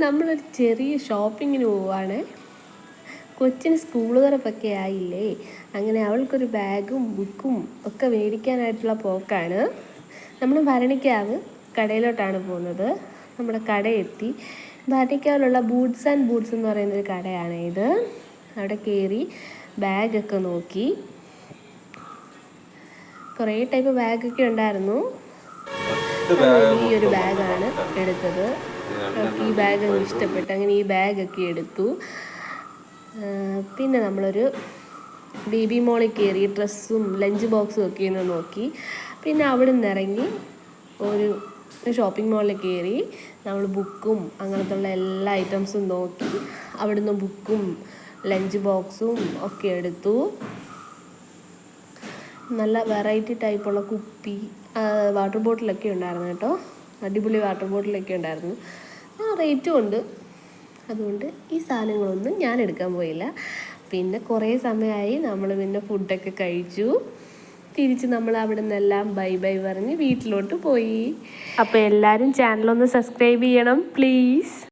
നമ്മളൊരു ചെറിയ ഷോപ്പിങ്ങിന് പോവാണ്. കൊച്ചിന് സ്കൂൾ തുറപ്പൊക്കെ ആയില്ലേ? അങ്ങനെ അവൾക്കൊരു ബാഗും ബുക്കും ഒക്കെ മേടിക്കാനായിട്ടുള്ള പോക്കാണ്. നമ്മൾ ഭരണിക്കാവ് കടയിലോട്ടാണ് പോകുന്നത്. നമ്മുടെ കടയെത്തി. ഭരണിക്കാവിലുള്ള ബൂട്ട്സ് ആൻഡ് ബൂട്ട്സ് എന്ന് പറയുന്നൊരു കടയാണ് ഇത്. അവിടെ കയറി ബാഗൊക്കെ നോക്കി. കുറേ ടൈപ്പ് ബാഗൊക്കെ ഉണ്ടായിരുന്നു. ഈ ഒരു ബാഗാണ് എടുത്തത്. ഈ ബാഗ് അങ്ങ് ഇഷ്ടപ്പെട്ടു അങ്ങനെ ഈ ബാഗൊക്കെ എടുത്തു. പിന്നെ നമ്മളൊരു ബേബി മോളിൽ കയറി ഡ്രസ്സും ലഞ്ച് ബോക്സും ഒക്കെ ഒന്ന് നോക്കി. പിന്നെ അവിടെ നിന്ന് ഇറങ്ങി ഒരു ഷോപ്പിംഗ് മാളിൽ കയറി നമ്മൾ ബുക്കും അങ്ങനത്തെ ഉള്ള എല്ലാ ഐറ്റംസും നോക്കി. അവിടുന്ന് ബുക്കും ലഞ്ച് ബോക്സും ഒക്കെ എടുത്തു. നല്ല വെറൈറ്റി ടൈപ്പുള്ള കുപ്പി വാട്ടർ ബോട്ടിലൊക്കെ ഉണ്ടായിരുന്നു കേട്ടോ. അടിപൊളി വാട്ടർ ബോട്ടിലൊക്കെ ഉണ്ടായിരുന്നു. ആ റേറ്റും ഉണ്ട്. അതുകൊണ്ട് ഈ സാധനങ്ങളൊന്നും ഞാൻ എടുക്കാൻ പോയില്ല. പിന്നെ കുറേ സമയമായി നമ്മൾ പിന്നെ ഫുഡൊക്കെ കഴിച്ചു. തിരിച്ച് നമ്മൾ അവിടെ നിന്നെല്ലാം ബൈ ബൈ പറഞ്ഞ് വീട്ടിലോട്ട് പോയി. അപ്പോൾ എല്ലാവരും ചാനലൊന്ന് സബ്സ്ക്രൈബ് ചെയ്യണം പ്ലീസ്